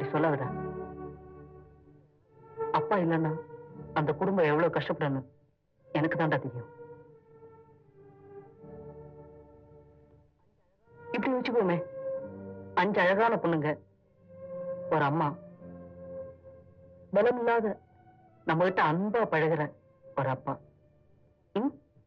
அப்படி சொல்லாதடா அப்பா இல்லைன்னா அந்த குடும்பம் எவ்வளவு கஷ்டப்படணும்? எனக்கு தான்டா தெரியும். இப்படி வச்சுக்கோமே அஞ்சு அழகான பொண்ணுங்க. ஒரு அம்மா. பலம் இல்லாத நம்ம கிட்ட அன்பா பழகுற ஒரு அப்பா.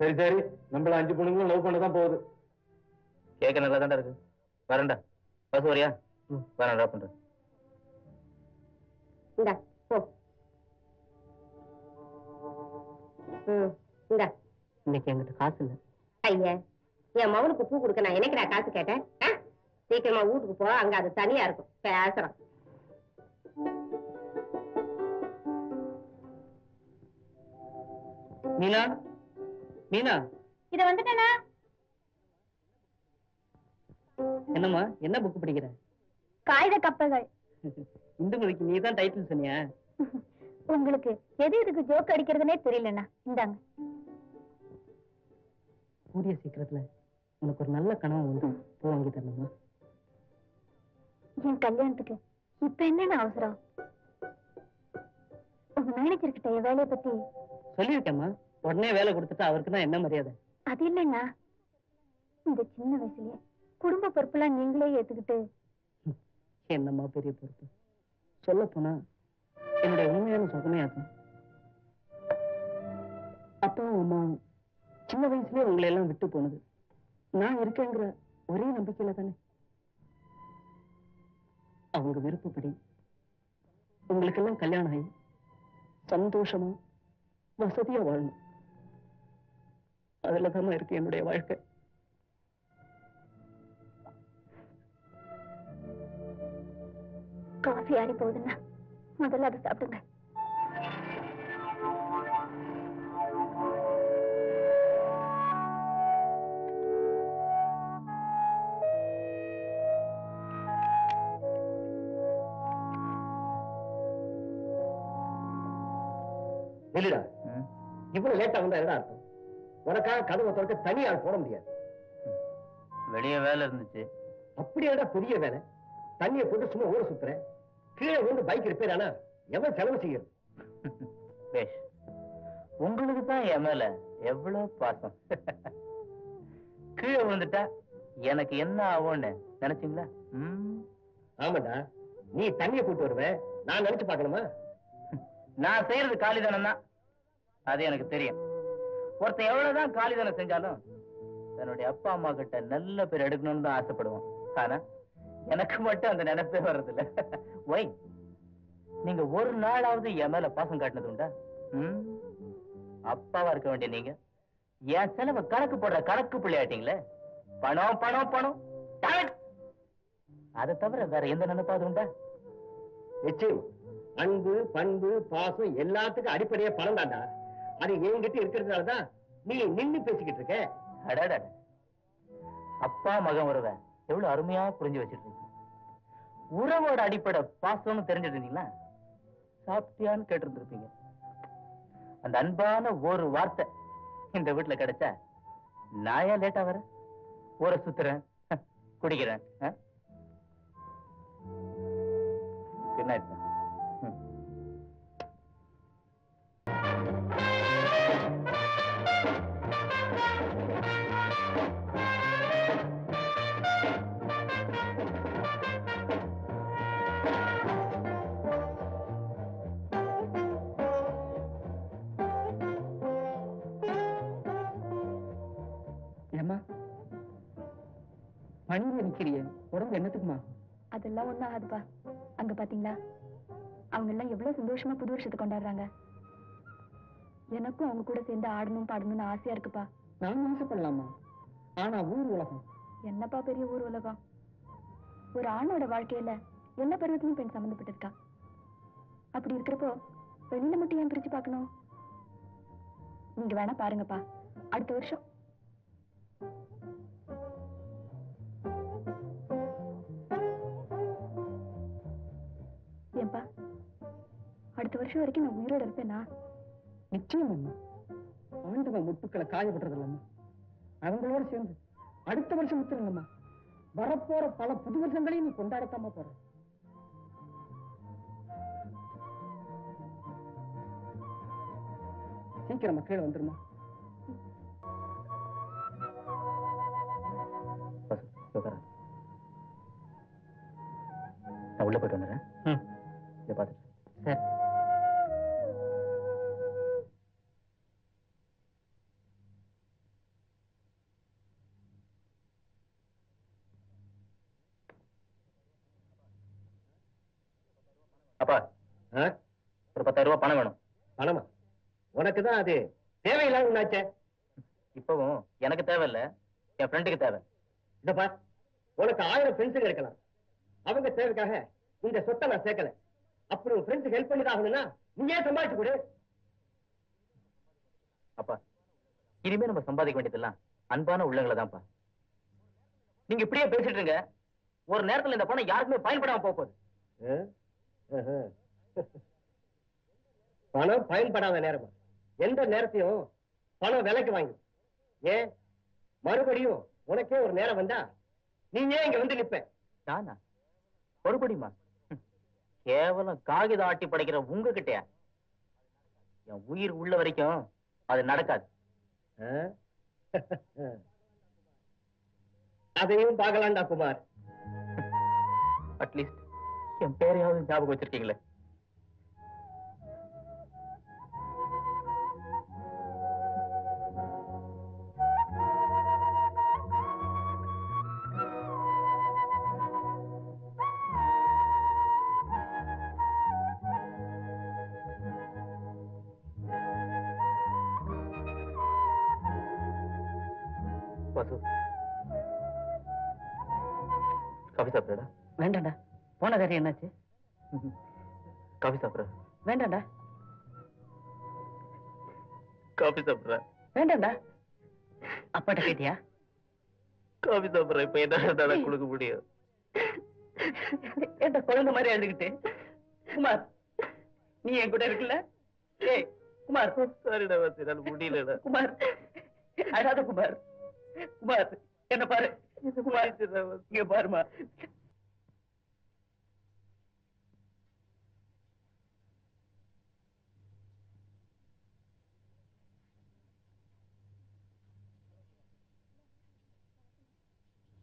சரி சரி. நம்மள அஞ்சு பொண்ணுங்களும் லவ் பண்ண தான் போகுது. கேட்க நல்லா தான்டா இருக்கு. வரேன்டா. பஸ் வரியா ட்ராப் பண்றேன். இந்தா போ. இந்தா. இன்னைக்கு என்கிட்ட காசு இல்லை. ஐயா என் மகனுக்கு பூ கொடுக்க நான் என்னைக்கு நான் காசு கேட்டேன்? சீக்கிரமா வீட்டுக்கு போ அங்க அது தனியா இருக்கும். பேசுறோம் மீனா? மீனா? இத வந்துட்டேனா? என்னம்மா என்ன புக் படிக்கிற? காகித கப்பல்கள். இந்துமதிக்கு நீ தான் டைட்டில் சொன்னியா? உங்களுக்கு எது எதுக்கு ஜோக் அடிக்கிறதுனே தெரியலண்ணா. இந்தாங்க. கூடிய சீக்கிரத்துல உனக்கு ஒரு நல்ல கனவு வந்து பூ வாங்கி தரணுமா? என் கல்யாணத்துக்கு இப்ப என்னென்ன அவசரம்? உங்க மேனேஜர் கிட்ட என் வேலையை பத்தி சொல்லியிருக்கேம்மா. உடனே வேலை கொடுத்துட்டா அவருக்கு தான் என்ன மரியாதை? அது இல்லைண்ணா. இந்த சின்ன வயசுலயே குடும்ப பொறுப்பெல்லாம் நீங்களே ஏத்துக்கிட்டு என்னம்மா பெரிய பொறுப்பு? சொல்ல போனா என்னுடைய உண்மையான சுகமே அது. அப்பாவும் அம்மாவும் சின்ன வயசுலயே உங்களை எல்லாம் விட்டு போனது. நான் இருக்கேங்கிற ஒரே நம்பிக்கையில தானே. அவங்க விருப்பப்படி உங்களுக்கெல்லாம் கல்யாணம் ஆகி சந்தோஷமா வசதியா வாழணும். அதுலதாம்மா இருக்கு என்னுடைய வாழ்க்கை. ஆறி போகுதுண்ணா முதல்ல அதை சாப்பிடுங்க. இல்லடா இவ்வளவு லேட்டா வந்தா என்ன அர்த்தம்? உனக்காக கதவை திறக்க போட முடியாது. வெளியே வேலை இருந்துச்சு. அப்படியாடா பெரிய வேலை? தண்ணியை போட்டு சும்மா ஊற சுத்துறேன் கீழே வந்து பைக் ரிப்பேர் ஆனா எவன் செலவு செய்யறது பேஷ் உங்களுக்கு தான் என் மேல எவ்வளவு பாசம்? கீழே விழுந்துட்டா எனக்கு என்ன ஆகும்னு நினைச்சீங்களா. ஆமாடா நீ தண்ணியை போட்டு வருவ. நான் நினைச்சு பார்க்கணுமா? நான் செய்யறது காலிதானம் தான் அது எனக்கு தெரியும். ஒருத்தன் எவ்வளவுதான் காலிதானம் செஞ்சாலும் தன்னுடைய அப்பா அம்மா கிட்ட நல்ல பேர் எடுக்கணும்னு தான் ஆசைப்படுவான். ஆனா எனக்கு மட்டும் அந்த நினைப்பே வர்றதில்ல. ஒய் நீங்க ஒரு நாளாவது என் மேல பாசம் காட்டினது உண்டா? அப்பாவா இருக்க வேண்டிய நீங்க? என் செலவை கணக்கு போடுற கணக்கு பிள்ளையாட்டீங்களே பணம் பணம் பணம்! அதை தவிர வேற எந்த நினைப்பாவது உண்டா? நிச்சயம். அன்பு பண்பு பாசம் எல்லாத்துக்கும் அடிப்படையே பணம் தாண்டா அது என்கிட்ட இருக்கிறதுனாலதான் நீ நின்னு பேசிக்கிட்டு இருக்க. அடடட. அப்பா மகன் உறவை எவ்வளவு அருமையா புரிஞ்சு வச்சிருக்கீங்க. உறவோட அடிப்படை பாசம்னு தெரிஞ்சிருந்தீங்களா சாப்பிட்டியான்னு கேட்டிருந்திருப்பீங்க. அந்த அன்பான ஒரு வார்த்தை இந்த வீட்டுல கிடைச்சா நான் ஏன் லேட்டா வரேன்? ஊரை சுத்துறேன். குடிக்கிறேன். குட் நைட் பணியில நிக்கிறிய உடம்பு என்னத்துக்குமா? அதெல்லாம் ஒண்ணும் ஆகாதுப்பா. அங்க பாத்தீங்களா? அவங்க எல்லாம் எவ்வளவு சந்தோஷமா புது வருஷத்தை கொண்டாடுறாங்க. எனக்கும் அவங்க கூட சேர்ந்து ஆடணும் பாடணும்னு ஆசையா இருக்குப்பா. நான் ஆசைப்படலாமா? ஆனா ஊர் உலகம். என்னப்பா பெரிய ஊர் உலகம்? ஒரு ஆணோட வாழ்க்கையில எல்லா பருவத்திலும் பெண் சம்மந்தப்பட்டிருக்கா. அப்படி இருக்கிறப்போ வெளியில மட்டும் ஏன் பிரிச்சு பார்க்கணும்? நீங்க வேணா பாருங்கப்பா. அடுத்த வருஷம் அடுத்த வருஷம் வரைக்கும் நான் உயிரோட இருப்பேனா? நிச்சயம் அம்மா. ஆண்டவன் முட்டுக்களை காயப்பட்டது அவங்களோட சேர்ந்து அடுத்த வருஷம் முத்துருங்கம்மா வரப்போற பல புது வருஷங்களையும் நீ கொண்டாடத்தாம போற. சீக்கிரம் மக்கள் வந்துருமா உள்ள போயிட்டு வந்துடுறேன். பார்த்துட்டு. சார். அப்பா? ஒரு பத்தாயிரம் ரூபாய் பணம் வேணும். பணமா? உனக்கு தான் அது தேவையில்லாத ஒண்ணாச்சே இப்பவும் எனக்கு தேவையில்ல. என் ஃப்ரெண்டுக்கு தேவை. இந்த பார் உனக்கு ஆயிரம் ஃப்ரெண்ட்ஸுங்க இருக்கலாம். அவங்க தேவைக்காக இந்த சொத்தை நான் சேர்க்கல. அப்படி உன் ஃப்ரெண்ட்ஸுக்கு ஹெல்ப் பண்ணி ஆகணும்னா நீ ஏன் சம்பாதிச்சு கொடு? அப்பா இனிமே நம்ம சம்பாதிக்க வேண்டியதெல்லாம் அன்பான உள்ளங்களை தான்ப்பா. நீங்க இப்படியே பேசிட்டு இருங்க. ஒரு நேரத்துல இந்த பணம் யாருக்குமே பயன்படாம போக போகுது. பணம் பயன்படாத நேரமா? எந்த நேரத்தையும் பணம் விலைக்கு வாங்கி. ஏன்? மறுபடியும் உனக்கே ஒரு நேரம் வந்தா நீ ஏன் இங்க வந்து நிப்ப? நானா மறுபடியுமா. கேவலம் காகிதம் ஆட்டி படைக்கிற உங்ககிட்டயா? என் உயிர் உள்ள வரைக்கும் அது நடக்காது? அதையும் பார்க்கலாம்டா குமார். அட்லீஸ்ட். என் பேரையாவது ஞாபகம் வச்சிருக்கீங்களே? வசு. காஃபி சாப்பிடுறா வேண்டாம்டா. போன காரியம் என்னாச்சு? காஃபி சாப்பிடுற. வேண்டாம்டா. காஃபி சாப்பிடுற. வேண்டாம்டா. அப்பாட்ட கேட்டியா? காஃபி சாப்பிடுற இப்ப என்ன கொடுக்க முடியும். ஏன்டா குழந்தை மாதிரி அழுதுகிட்டு? குமார் நீ என் கூட இருக்குல்ல ஏய் குமார். சாரிடா வசி என்னால முடியலடா. குமார் அழாத குமார். குமார் என்ன பாரு. குமார் இங்க பாருமா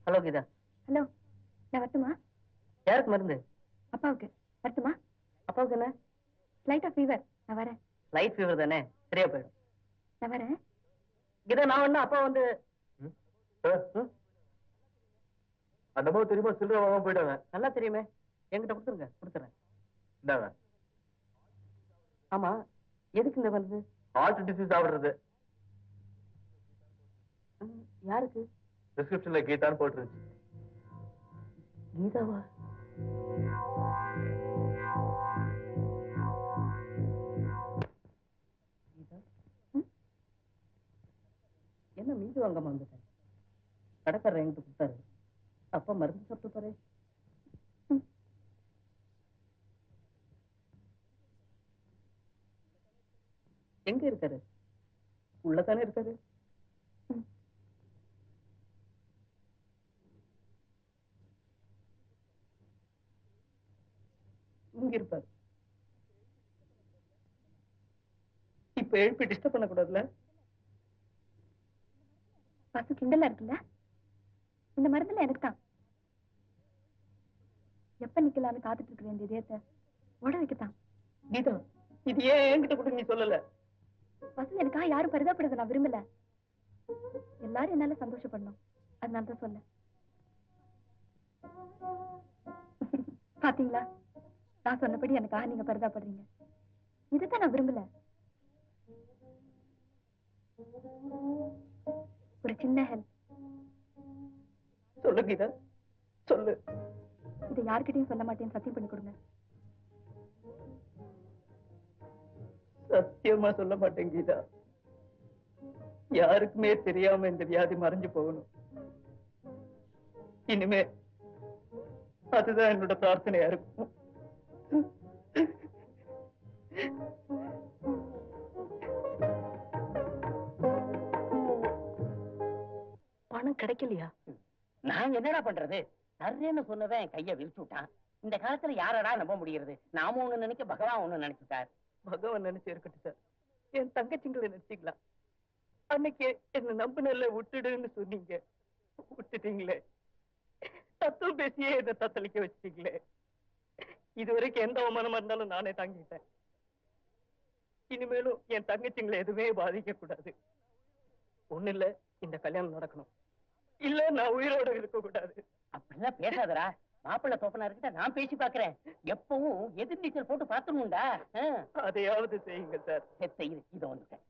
ஹலோ கீதா. ஹலோ நான் வரட்டுமா? யாருக்கு மருந்து? அப்பாவுக்கு. வரட்டுமா? அப்பாவுக்கு என்ன? லைட்டா ஃபீவர் நான் வரேன். லைட் ஃபீவர் தானே? சரியா போயிடும். நான் வரேன். கீதா நான் ஒண்ணு அப்பா வந்து அந்த மாதிரி தெரியுமா? சில்லறை வாங்க போயிட்டாங்க. நல்லா தெரியுமே. என்கிட்ட கொடுத்துருங்க. கொடுத்துறேன். இந்தாங்க. ஆமா. எதுக்கு இந்த மருந்து? ஹார்ட் டிசீஸ் ம், யாருக்கு? டிஸ்கிரிப்ஷன்ல கீதான்னு போட்டுருச்சு கீதாவா? என்ன மீது வாங்காம வந்துட்டேன் கடற்கரை என்கிட்ட கொடுத்தாரு. அப்பா மருந்து சாப்பிட்டு பாரு எங்க இருக்காரு? உள்ளதானே இருக்காரு? இங்க இருப்பாரு இப்ப எழுப்பி டிஸ்டர்ப் பண்ணக்கூடாதுல்ல? பசு கிண்டலா இருக்குல்ல? இந்த மருந்துல எனக்கு தான் எப்ப நிக்கலாம்னு காத்துட்டு இருக்கிற இந்த இதயத்தை ஓட வைக்கத்தான். கீதா இது ஏன் என்கிட்ட கூட நீ சொல்லல? பசு எனக்காக யாரும் பரிதாபப்படுறத நான் விரும்பல. எல்லாரும் என்னால சந்தோஷப்படணும். அதனால தான் சொல்ல பாத்தீங்களா? நான் சொன்னபடி எனக்காக நீங்க பரிதாபப்படுறீங்க இதுதான் நான் விரும்பல. ஒரு சின்ன ஹெல்ப் சொல்லு கீதா. சொல்லு. இதை யார்கிட்டயும் சொல்ல மாட்டேன்னு சத்தியம் பண்ணி கொடுங்க. சத்தியமா சொல்ல மாட்டேன் கீதா. யாருக்குமே தெரியாம இந்த வியாதி மறைஞ்சு போகணும். இனிமே அதுதான் என்னோட பிரார்த்தனையா இருக்கும். பணம் கிடைக்கலையா? நான் என்னடா பண்றது? சர்றேன்னு சொன்னவன் கைய விரிச்சு விட்டான். இந்த காலத்துல யாரடா நம்ப முடியறது? நாம ஒண்ணு நினைக்க பகவான் ஒண்ணு நினைச்சுட்டார். பகவான் நினைச்சு இருக்கட்டும் சார். என் தங்கச்சிங்களை நினைச்சீங்களா அன்னைக்கு என்ன நம்பினல்ல விட்டுடுன்னு சொன்னீங்க. விட்டுட்டீங்களே. தத்துவம் பேசியே என்ன தத்தளிக்க வச்சிட்டீங்களே. இது வரைக்கும் எந்த அவமானமா இருந்தாலும் நானே தாங்கிட்டேன் இனிமேலும் என் தங்கச்சிங்களை எதுவுமே பாதிக்க கூடாது ஒண்ணு இல்ல இந்த கல்யாணம் நடக்கணும். இல்ல நான் உயிரோட இருக்க கூடாது அப்படிலாம் பேசாதடா. மாப்பிள்ளை தோப்பனார்கிட்ட நான் பேசி பாக்குறேன் எப்பவும் எதிர்நீச்சல் போட்டு பாத்துணும்டா அதையாவது செய்யுங்க சார். இது இதை வந்துட்டேன்.